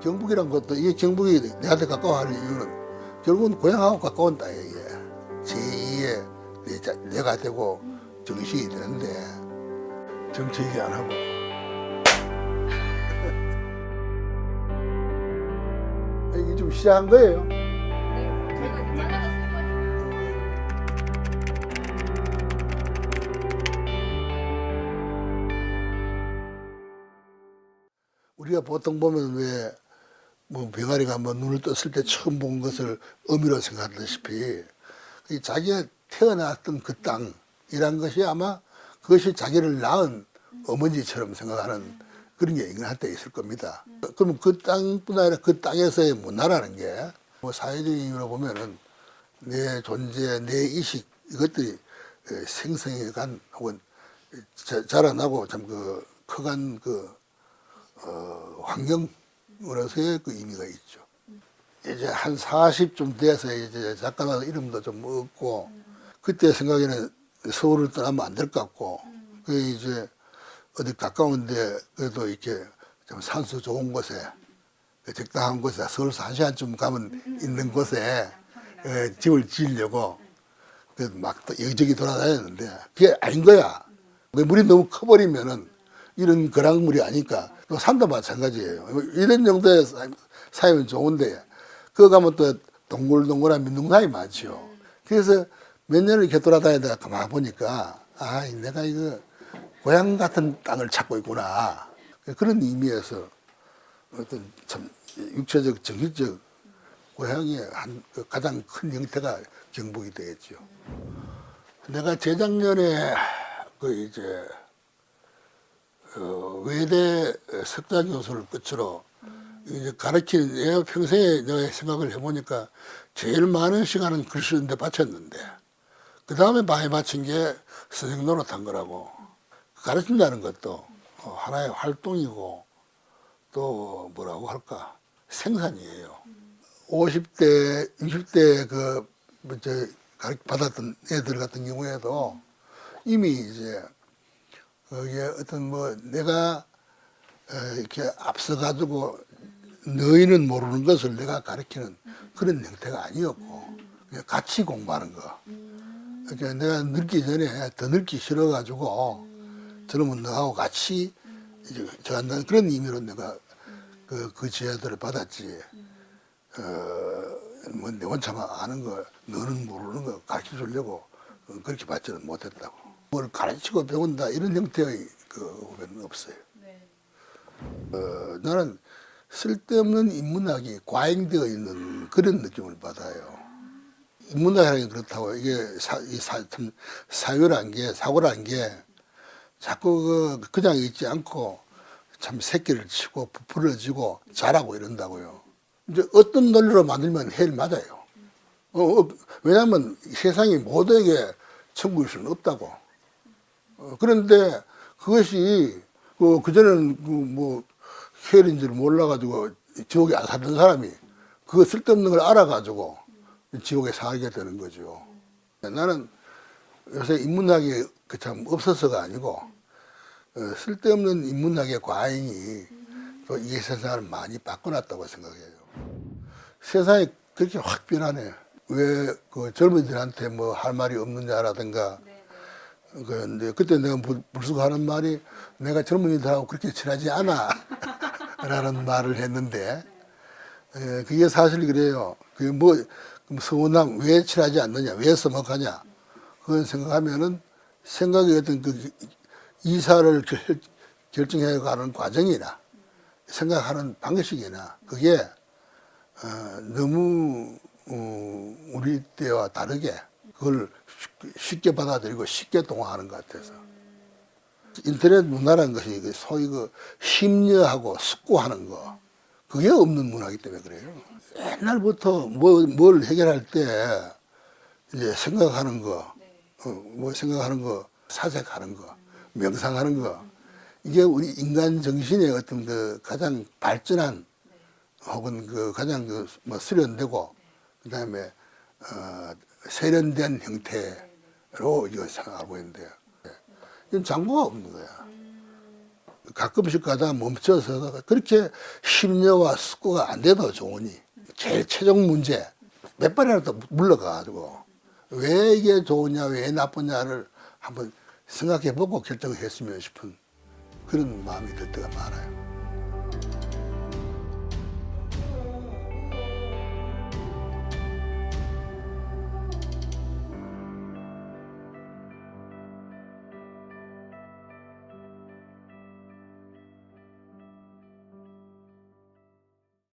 경북이란 것도 이게 경북이 내한테 가까워하는 이유는 결국은 고향하고 가까운 땅이에요. 이게. 제2의 내, 자- 내가 되고 정식이 되는데 정치 얘기 안 하고 이게 좀 시작한 거예요. 우리가 보통 보면 왜, 뭐, 병아리가 한번 눈을 떴을 때 처음 본 것을 의미로 생각하다시피, 이 자기가 태어났던 그 땅이란 것이 아마 그것이 자기를 낳은 어머니처럼 생각하는 그런 게 인간한테 있을 겁니다. 그럼 그 땅뿐 아니라 그 땅에서의 문화라는 게, 뭐, 사회적인 이유로 보면은 내 존재, 내 이식, 이것들이 에, 생성해 간 혹은 자- 자라나고 참 그 커간 그 어, 환경 으로서의 그 의미가 있죠. 이제 한 40쯤 돼서 이제 작가나 이름도 좀 얻고 그때 생각에는 서울을 떠나면 안 될 것 같고 그 이제 어디 가까운데 그래도 이렇게 좀 산수 좋은 곳에 그 적당한 곳에 서울서 한 시간쯤 가면 있는 곳에 예, 집을 지으려고 그막 여기저기 돌아다녔는데 그게 아닌 거야. 그 물이 너무 커버리면은 이런 거랑물이 아니까 또 산도 마찬가지예요. 이런 정도의 사- 사이면 좋은데 그거 가면 또 동글동글한 민둥사이 많지요. 그래서 몇 년을 이렇게 돌아다니다가 가만 보니까 아 내가 이거 고향 같은 땅을 찾고 있구나 그런 의미에서 어떤 참 육체적 정신적 고향의 한그 가장 큰 형태가 경북이 되겠죠. 내가 재작년에 그 이제 어, 외대 석사 교수를 끝으로 이제 가르치는 내가 평생에 내가 생각을 해보니까 제일 많은 시간은 글 쓰는데 바쳤는데 그 다음에 많이 바친 게 선생 노릇한 거라고. 가르친다는 것도 어, 하나의 활동이고 또 뭐라고 할까? 생산이에요. 50대, 60대 그, 뭐, 저, 가르- 받았던 애들 같은 경우에도 이미 이제, 거기에 어떤 뭐, 내가, 어, 이렇게 앞서가지고 너희는 모르는 것을 내가 가르치는 그런 형태가 아니었고, 같이 공부하는 거. 그러니까 내가 늙기 전에 더 늙기 싫어가지고, 저놈은 너하고 같이 이제 저 한다는 그런 의미로 내가 그, 그 지혜들을 받았지. 어, 뭐, 내 혼자 아는 거, 너는 모르는 거 가르쳐 주려고 어, 그렇게 받지는 못했다고. 뭘 가르치고 배운다, 이런 형태의 그 후배는 없어요. 네. 어, 나는 쓸데없는 인문학이 과잉되어 있는 그런 느낌을 받아요. 인문학이라는 게 그렇다고 이게 사, 이 사, 참 사유란 게 사고란 게 자꾸 그 그냥 있지 않고 참 새끼를 치고 부풀어지고 자라고 이런다고요. 이제 어떤 논리로 만들면 해를 맞아요. 어, 어, 왜냐하면 세상이 모두에게 천국일 수는 없다고. 어, 그런데 그것이 그 그전에는 그뭐 줄 몰라가지고 지옥에 안 살던 사람이 그거 쓸데없는 걸 알아가지고 지옥에 살게 되는 거죠. 나는 요새 인문학이 그 참 없어서가 아니고 어, 쓸데없는 인문학의 과잉이 또 이 세상을 많이 바꿔놨다고 생각해요. 세상이 그렇게 확 변하네. 왜 그 젊은이들한테 뭐 할 말이 없느냐라든가. 그런데 그때 내가 불- 불쑥 하는 말이 내가 젊은이들하고 그렇게 친하지 않아 라는 말을 했는데 에, 그게 사실 그래요. 그게 뭐 서운함 왜 친하지 않느냐 왜 서먹하냐 그건 생각하면은 생각의 어떤 그 이사를 결, 결정해 가는 과정이나 생각하는 방식이나 그게 어, 너무 어, 우리 때와 다르게 그걸 쉽게- 받아들이고 쉽게 동화하는 것 같아서. 인터넷 문화라는 것이 그 소위 그 심려하고 숙고하는 거 그게 없는 문화이기 때문에 그래요. 옛날부터 뭐, 뭘 해결할 때 이제 생각하는 거, 어, 뭐 생각하는 거, 사색하는 거, 명상하는 거 이게 우리 인간 정신의 어떤 그 가장 발전한 혹은 그 가장 그 뭐 수련되고 그 다음에 어, 세련된 형태로 이거 생각하고 있는데요. 이건 장부가 없는 거야. 가끔씩 가다 멈춰서 그렇게 심려와 숙고가 안 돼도 좋으니 제일 최종 문제 몇 번이라도 물러가가지고 왜 이게 좋으냐 왜 나쁘냐를 한번 생각해 보고 결정을 했으면 싶은 그런 마음이 들 때가 많아요.